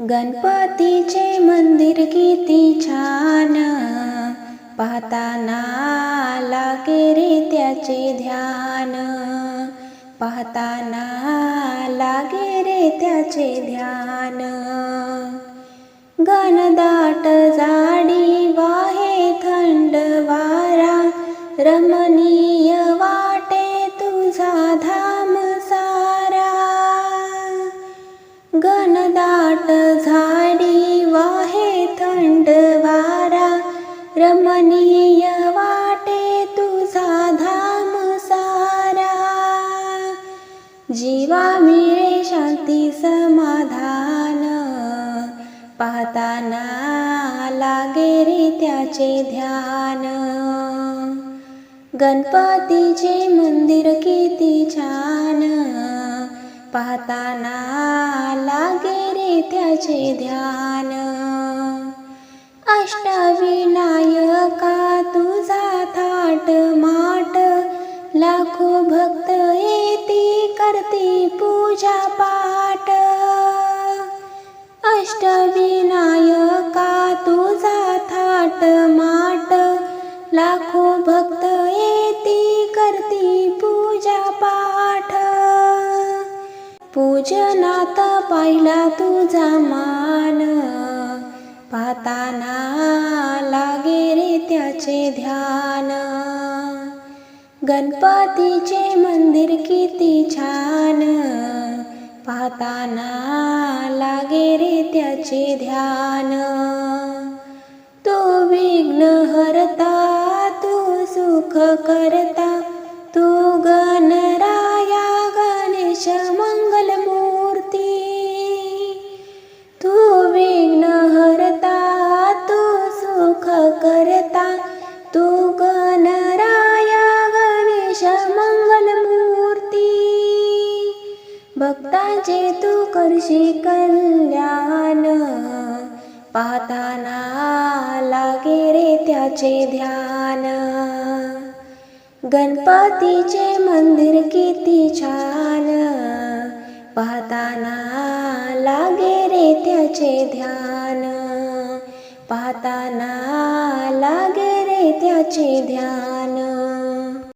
गणपतीचे मंदिर किती छान. पाहताना लागे रे त्याचे ध्यान. पाहताना लागे रे त्याचे ध्यान. घनदाट झाडी वाहे थंड वारा. रमणी दाट झाडी वाहे थंड वारा रमणीय वाटे तुझा धाम सारा. जीवा मिळे शांती समाधान पाहताना लागे रे त्याचे ध्यान. गणपतीचे मंदिर किती छान पाहताना तुझे ध्यान. अष्टविनायका तुझा थाट माट. लाखो भक्त येती करती पूजा पाठ. पूजनात पाहिला तुझा मान. पाहताना लागे रे त्याचे ध्यान. गणपतीचे मंदिर किती छान. पाहताना लागे रे त्याचे ध्यान. भक्ताचे तू करशी कल्याण पाहताना लागे रे त्याचे ध्यान. गणपतीचे मंदिर किती छान पाहताना लागे रे त्याचे ध्यान. पाहताना लागे रे त्याचे ध्यान.